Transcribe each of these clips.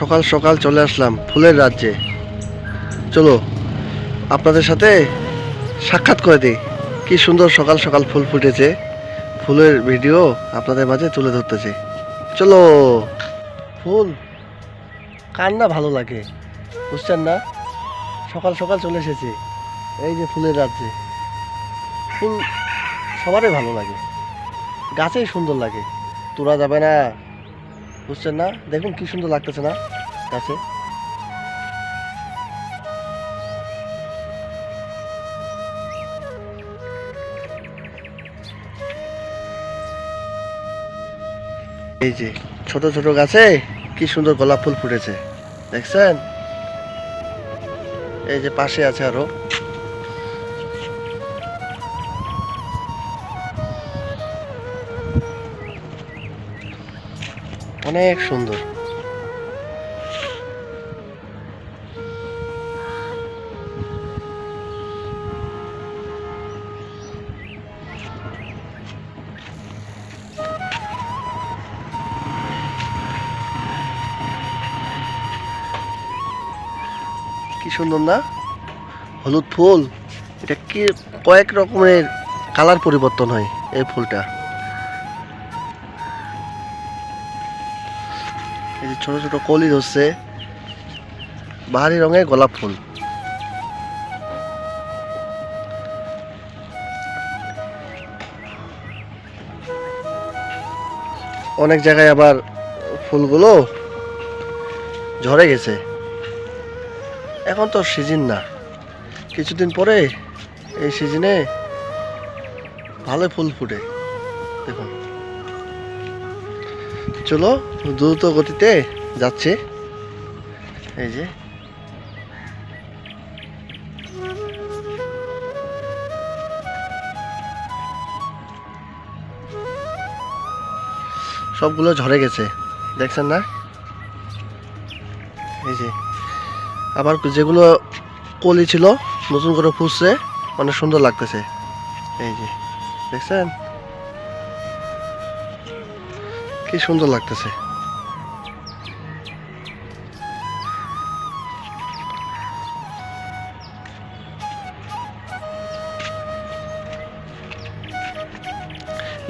সকাল সকাল চলে আসলাম ফুলের রাজ্যে। চলো, আপনাদের সাথে সাক্ষাৎ করে দিই। কি সুন্দর সকাল সকাল ফুল ফুটেছে। ফুলের ভিডিও আপনাদের মাঝে তুলে ধরতেছে। চলো, ফুল, কার না ভালো লাগে? বুঝছেন না? সকাল সকাল চলে এসেছে। এই যে ফুলের রাজ্যে। ফুল সবারই ভালো লাগে। গাছেই সুন্দর লাগে। তোরা যাবে না। বুঝছেন না? দেখুন কি সুন্দর লাগতেছে না? গাছে এই যে, ছোট ছোট গাছে কি সুন্দর গোলাপ ফুল ফুটেছে। দেখছেন? এই যে পাশে আছে আরও। অনেক সুন্দর। কি সুন্দর না? হলুদ ফুল। এটা কি কয়েক রকমের কালার পরিবর্তন হয় এই ফুলটা? যে ছোট ছোট কলি ধরছে, বাহারি রঙের গোলাপ ফুল। অনেক জায়গায় আবার ফুলগুলো ঝরে গেছে। এখন তো সিজন না। কিছুদিন পরে এই সিজনে ভালো ফুল ফুটে। দেখুন। চলো, দ্রুত গতিতে যাচ্ছে। এই যে। সবগুলো ঝরে গেছে, দেখছেন না? এই যে। আবার যেগুলো কলি ছিল, নতুন করে ফুটছে অনেক সুন্দর লাগতেছে। এই যে, দেখছেন? কি সুন্দর লাগতেছে।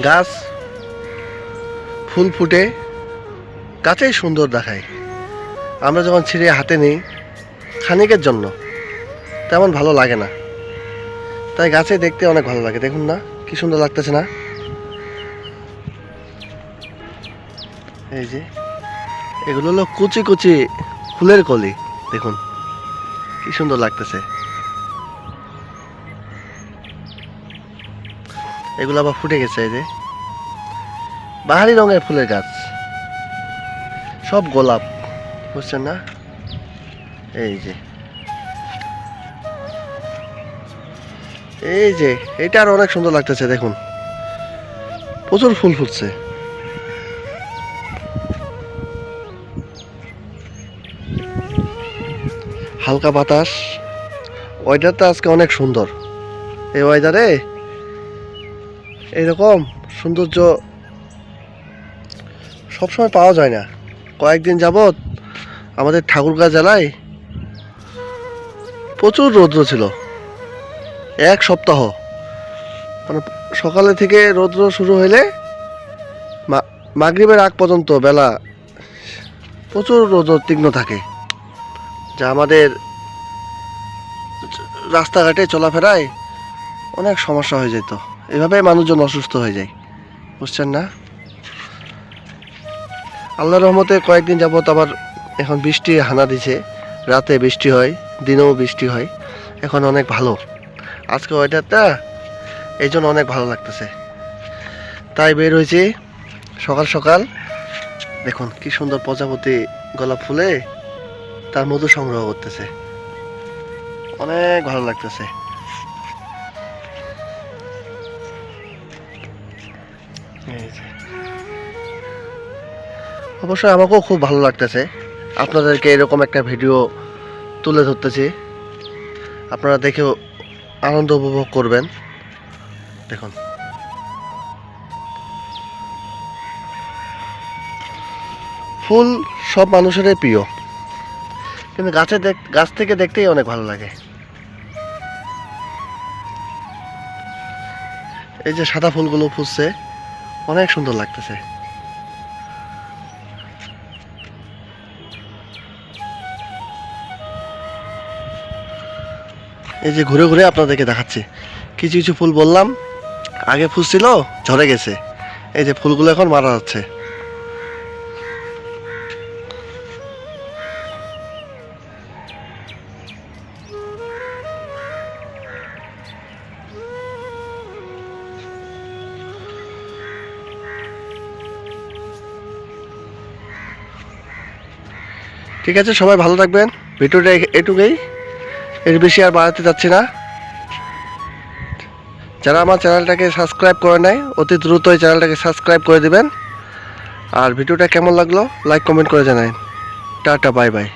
গাছ, ফুল ফুটে, গাছেই সুন্দর দেখায়। আমরা যখন ছিঁড়ে হাতে নিই, খানিকের জন্য, তেমন ভালো লাগে না। তাই গাছে দেখতে অনেক ভালো লাগে, দেখুন না, কি সুন্দর লাগতেছে না? এই যে, এগুলো হলো কুচি কুচি ফুলের কলি, দেখুন, কি সুন্দর লাগতেছে। এগুলো আবার ফুটে গেছে এই যে। বাহারি রঙের ফুলের গাছ। সব গোলাপ, বুঝছেন না? এই যে। এই যে, এটা আর অনেক সুন্দর লাগতেছে, দেখুন। প্রচুর ফুল ফুটছে। হালকা বাতাস। ওয়েদারটা আজকে অনেক সুন্দর। এই ওয়েদারে এইরকম সৌন্দর্য সবসময় পাওয়া যায় না। কয়েকদিন যাবৎ আমাদের ঠাকুরগাঁ জেলায় প্রচুর রৌদ্র ছিল। এক সপ্তাহ। মানে সকালে থেকে রৌদ্র শুরু হইলে মাগরিবের আগ পর্যন্ত বেলা প্রচুর রৌদ্র তীক্ষ্ণ থাকে। যা আমাদের রাস্তাঘাটে চলাফেরায় অনেক সমস্যা হয়ে যেত। এভাবে মানুষজন অসুস্থ হয়ে যায়। বুঝছেন না? আল্লাহ রহমতে কয়েকদিন যাবত আবার এখন বৃষ্টি হানা দিছে। রাতে বৃষ্টি হয়, দিনেও বৃষ্টি হয়। এখন অনেক ভালো। আজকে ওয়েদারটা এই জন্য অনেক ভালো লাগতেছে। তাই বের হয়েছি সকাল সকাল। দেখুন কি সুন্দর প্রজাপতি গোলাপ ফুলে। তার মধু সংগ্রহ করতেছে। অনেক ভালো লাগতেছে। অবশ্যই আমাকেও খুব ভালো লাগতেছে। আপনাদেরকে এরকম একটা ভিডিও তুলে ধরতেছি। আপনারা দেখেও আনন্দ উপভোগ করবেন। দেখুন। ফুল সব মানুষেরই প্রিয়। কিন্তু গাছে গাছ থেকে দেখতেই অনেক ভালো লাগে। এই যে সাদা ফুলগুলো ফুটছে, অনেক সুন্দর লাগতেছে। এই যে ঘুরে ঘুরে আপনাদেরকে দেখাচ্ছি। কিছু কিছু ফুল বললাম, আগে ফুটছিল ঝরে গেছে। এই যে ফুলগুলো এখন মারা যাচ্ছে। ঠিক আছে, সবাই ভালো থাকবেন। ভিডিওটা এটুকুই। এর বেশি আর বাড়াতে যাচ্ছি না। যারা আমার চ্যানেলটাকে সাবস্ক্রাইব করে নেয় অতি দ্রুত এই চ্যানেলটাকে সাবস্ক্রাইব করে দিবেন। আর ভিডিওটা কেমন লাগল, লাইক, কমেন্ট করে জানাই। Tata, bye bye.